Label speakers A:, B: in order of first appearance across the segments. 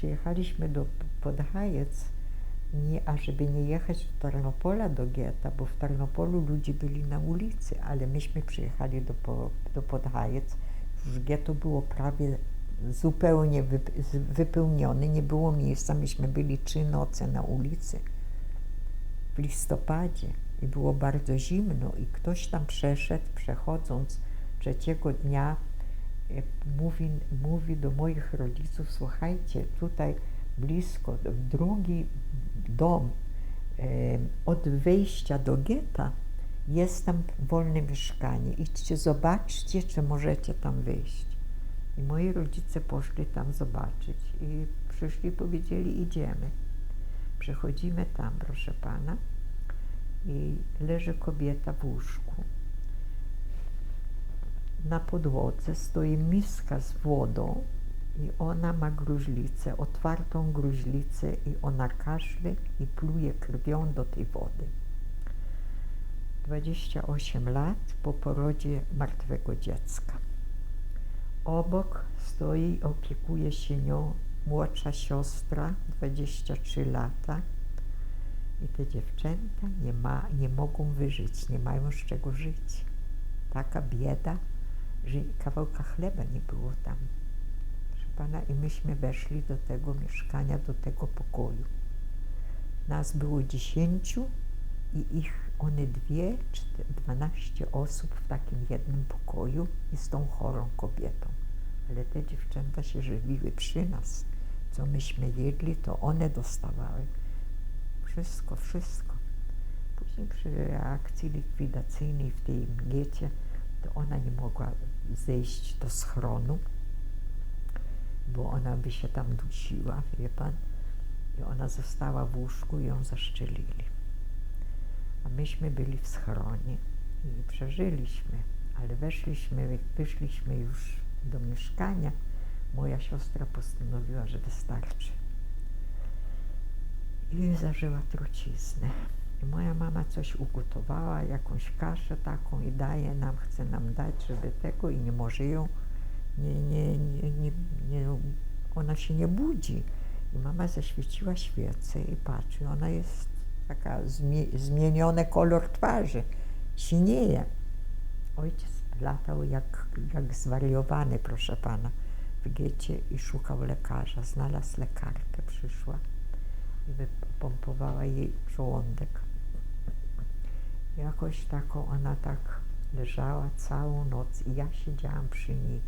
A: przyjechaliśmy do Podhajec, nie, ażeby nie jechać do Tarnopola, do getta, bo w Tarnopolu ludzie byli na ulicy, ale myśmy przyjechali do, do Podhajec. Już getto było prawie zupełnie wypełnione, nie było miejsca. Myśmy byli trzy noce na ulicy w listopadzie i było bardzo zimno i ktoś tam przeszedł, przechodząc trzeciego dnia, mówi, mówi do moich rodziców, słuchajcie, tutaj blisko, drugi dom od wejścia do getta jest tam wolne mieszkanie. Idźcie, zobaczcie, czy możecie tam wyjść. I moi rodzice poszli tam zobaczyć i przyszli powiedzieli, idziemy. Przechodzimy tam, proszę pana, i leży kobieta w łóżku. Na podłodze stoi miska z wodą i ona ma gruźlicę, otwartą gruźlicę i ona kaszle i pluje krwią do tej wody. 28 lat po porodzie martwego dziecka. Obok stoi i opiekuje się nią młodsza siostra, 23 lata. I te dziewczęta nie, ma, nie mogą wyżyć, nie mają z czego żyć. Taka bieda, że kawałka chleba nie było tam. Pana, i myśmy weszli do tego mieszkania, do tego pokoju. Nas było dziesięciu i ich, one dwie, dwanaście osób w takim jednym pokoju i z tą chorą kobietą. Ale te dziewczęta się żywiły przy nas. Co myśmy jedli, to one dostawały. Wszystko, wszystko. Później przy akcji likwidacyjnej w tej mgiecie, to ona nie mogła zejść do schronu, bo ona by się tam dusiła, wie pan. I ona została w łóżku i ją zaszczelili. A myśmy byli w schronie i przeżyliśmy, ale weszliśmy, wyszliśmy już do mieszkania. Moja siostra postanowiła, że wystarczy. I zażyła truciznę. I moja mama coś ugotowała, jakąś kaszę taką i daje nam, chce nam dać, żeby tego i nie może ją, nie, nie, nie, nie, nie ona się nie budzi. I mama zaświeciła świecę i patrzy, ona jest taka zmie zmieniony kolor twarzy, sinieje. Ojciec latał jak, jak zwariowany, proszę pana, w giecie i szukał lekarza. Znalazł lekarkę, przyszła i wypompowała jej żołądek. Jakoś taką ona tak leżała całą noc i ja siedziałam przy niej.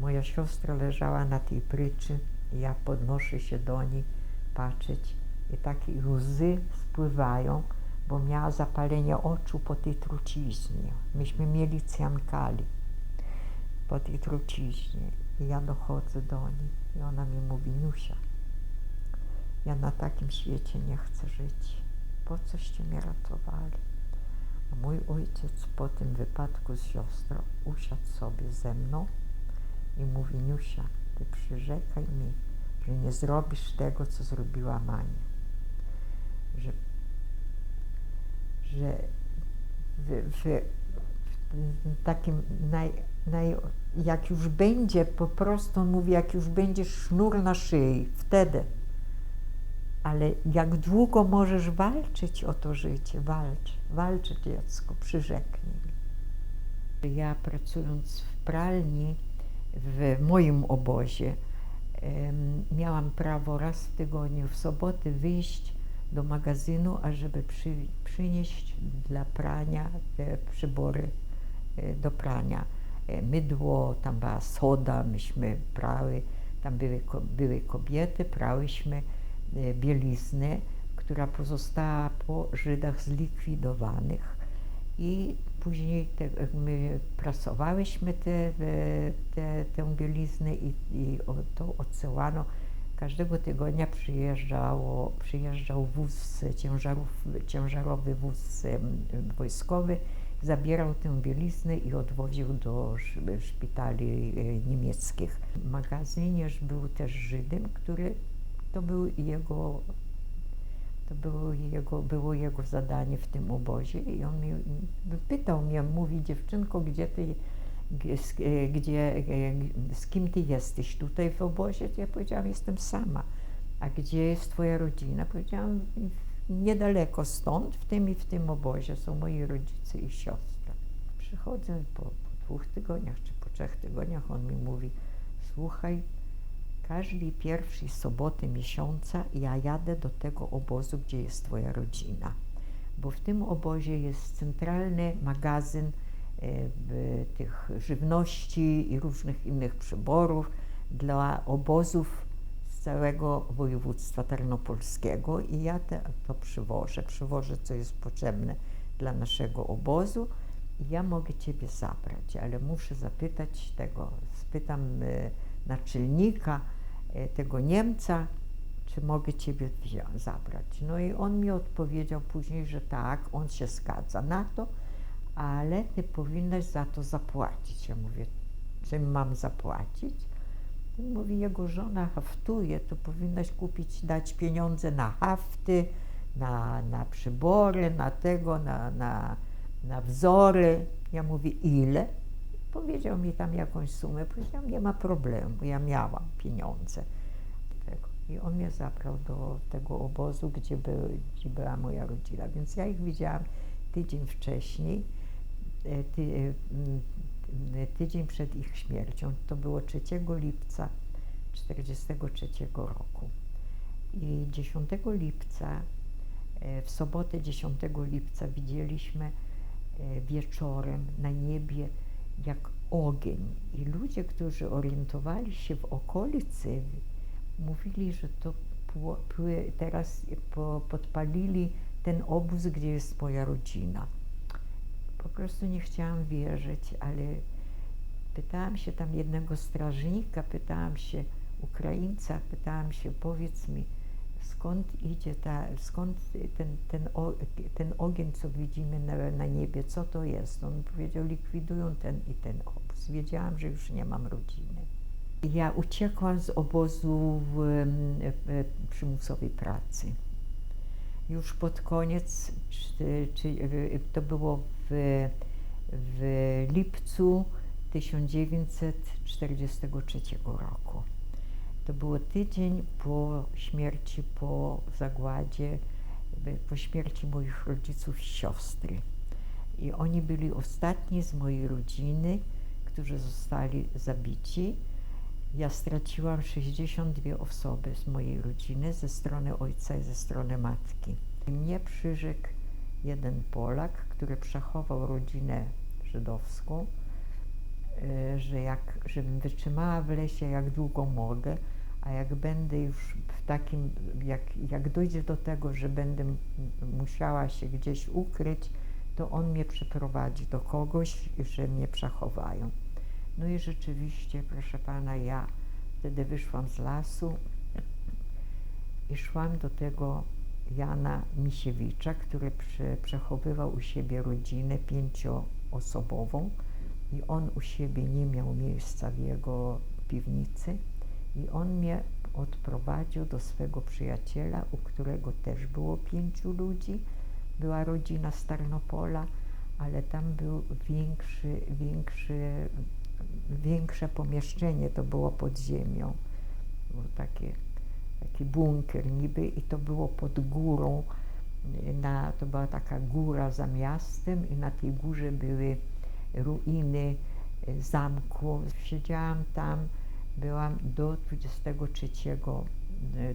A: Moja siostra leżała na tej pryczy ja podnoszę się do niej patrzeć i takie łzy spływają, bo miała zapalenie oczu po tej truciźnie. Myśmy mieli cjankali po tej truciźnie. I ja dochodzę do niej i ona mi mówi, Niusia, ja na takim świecie nie chcę żyć. Po coście mnie ratowali? Mój ojciec po tym wypadku z siostrą usiadł sobie ze mną i mówi, Niusia, ty przyrzekaj mi, że nie zrobisz tego, co zrobiła Mania. Że, że w, w, w takim naj, naj, jak już będzie, po prostu mówi, jak już będzie sznur na szyi, wtedy. Ale jak długo możesz walczyć o to życie? Walcz, walcz dziecko, przyrzeknij. Ja pracując w pralni, w moim obozie, miałam prawo raz w tygodniu, w soboty wyjść do magazynu, ażeby przy, przynieść dla prania te przybory e, do prania. E, mydło, tam była soda, myśmy prały, tam były, były kobiety, prałyśmy bieliznę, która pozostała po Żydach zlikwidowanych i później te, my prasowałyśmy te, te, tę bieliznę i, i to odsyłano. Każdego tygodnia przyjeżdżało, przyjeżdżał wóz ciężarów, ciężarowy wóz wojskowy, zabierał tę bieliznę i odwoził do szpitali e, niemieckich. Magazynierz był też Żydem, który to był jego to było jego, było jego zadanie w tym obozie i on mi pytał mnie, mówi dziewczynko, gdzie ty, gdzie, z kim ty jesteś tutaj w obozie? Ja powiedziałam, jestem sama. a gdzie jest twoja rodzina? Powiedziałam, niedaleko stąd, w tym i w tym obozie są moi rodzice i siostra. Przychodzę po, po dwóch tygodniach czy po trzech tygodniach, on mi mówi, słuchaj, każdej pierwszej soboty miesiąca ja jadę do tego obozu, gdzie jest twoja rodzina. Bo w tym obozie jest centralny magazyn e, tych żywności i różnych innych przyborów dla obozów z całego województwa tarnopolskiego. I ja te, to przywożę, przywożę co jest potrzebne dla naszego obozu. Ja mogę Ciebie zabrać, ale muszę zapytać tego, spytam e, naczelnika tego Niemca, czy mogę Ciebie zabrać. No i on mi odpowiedział później, że tak, on się zgadza na to, ale Ty powinnaś za to zapłacić. Ja mówię, czym mam zapłacić? On mówi, jego żona haftuje, to powinnaś kupić, dać pieniądze na hafty, na, na przybory, na tego, na, na, na wzory. Ja mówię, ile? Powiedział mi tam jakąś sumę. Powiedziałam, nie ma problemu, ja miałam pieniądze. I on mnie zabrał do tego obozu, gdzie, gdzie była moja rodzina. Więc ja ich widziałam tydzień wcześniej, e, ty, e, tydzień przed ich śmiercią. To było 3 lipca 1943 roku. I 10 lipca, e, w sobotę 10 lipca widzieliśmy wieczorem na niebie ogień. I ludzie, którzy orientowali się w okolicy, mówili, że to teraz podpalili ten obóz, gdzie jest moja rodzina. Po prostu nie chciałam wierzyć, ale pytałam się tam jednego strażnika, pytałam się Ukraińca, pytałam się, powiedz mi, skąd idzie ta, skąd ten, ten, ten ogień, co widzimy na, na niebie, co to jest? On powiedział, likwidują ten i ten obóz. Wiedziałam, że już nie mam rodziny. Ja uciekłam z obozu w, w przymusowej pracy. Już pod koniec, czy, czy, to było w, w lipcu 1943 roku. To było tydzień po śmierci, po zagładzie, po śmierci moich rodziców i siostry. I oni byli ostatni z mojej rodziny, którzy zostali zabici ja straciłam 62 osoby z mojej rodziny, ze strony ojca i ze strony matki. Mnie przyrzekł jeden Polak, który przechował rodzinę żydowską, że jak, żebym wytrzymała w lesie jak długo mogę, a jak będę już w takim, jak, jak dojdzie do tego, że będę musiała się gdzieś ukryć, to on mnie przeprowadzi do kogoś, że mnie przechowają. No i rzeczywiście, proszę pana, ja wtedy wyszłam z lasu i szłam do tego Jana Misiewicza, który prze, przechowywał u siebie rodzinę pięcioosobową i on u siebie nie miał miejsca w jego piwnicy i on mnie odprowadził do swego przyjaciela, u którego też było pięciu ludzi. Była rodzina z Tarnopola, ale tam był większy, większy większe pomieszczenie to było pod ziemią. Było takie, taki bunkier niby i to było pod górą. Na, to była taka góra za miastem i na tej górze były ruiny e, zamku. Siedziałam tam, byłam do 23,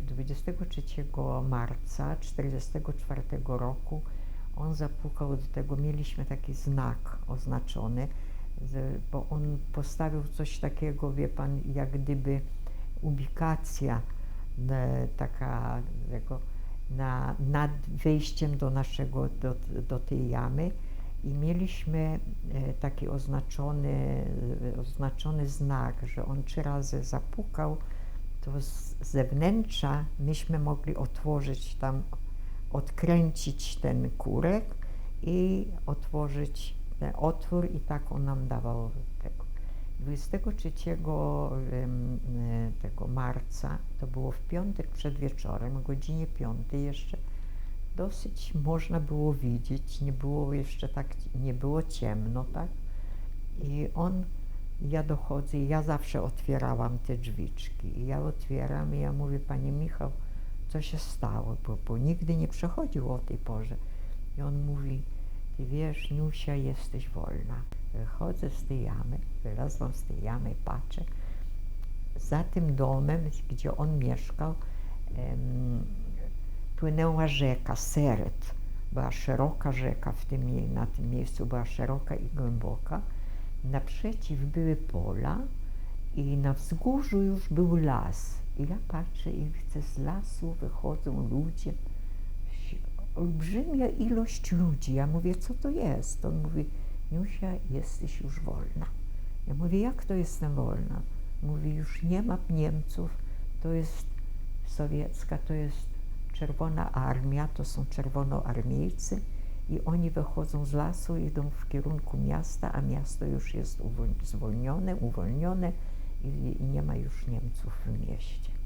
A: 23 e, marca 1944 roku. On zapukał do tego, mieliśmy taki znak oznaczony, bo on postawił coś takiego, wie pan, jak gdyby ubikacja e, taka jako na, nad wejściem do naszego, do, do tej jamy i mieliśmy e, taki oznaczony, oznaczony znak, że on trzy razy zapukał, to z zewnętrza myśmy mogli otworzyć tam, odkręcić ten kurek i otworzyć ten otwór i tak on nam dawał tego. 23 tego marca, to było w piątek przed wieczorem, o godzinie 5 jeszcze, dosyć można było widzieć, nie było jeszcze tak, nie było ciemno, tak? I on, ja dochodzę ja zawsze otwierałam te drzwiczki. I ja otwieram i ja mówię, Panie Michał, co się stało, bo, bo nigdy nie przechodził o tej porze. I on mówi, ty wiesz, Niusia, jesteś wolna. Wychodzę z tej jamy, wylazłam z tej jamy, patrzę. Za tym domem, gdzie on mieszkał, em, płynęła rzeka, Seret. Była szeroka rzeka w tym, na tym miejscu, była szeroka i głęboka. Naprzeciw były pola i na wzgórzu już był las. I ja patrzę i widzę, z lasu wychodzą ludzie. Olbrzymia ilość ludzi. Ja mówię, co to jest? On mówi, Niusia, jesteś już wolna. Ja mówię, jak to jestem wolna? Mówi, już nie ma Niemców, to jest sowiecka, to jest czerwona armia, to są czerwonoarmiejcy i oni wychodzą z lasu, idą w kierunku miasta, a miasto już jest zwolnione, uwolnione i, i nie ma już Niemców w mieście.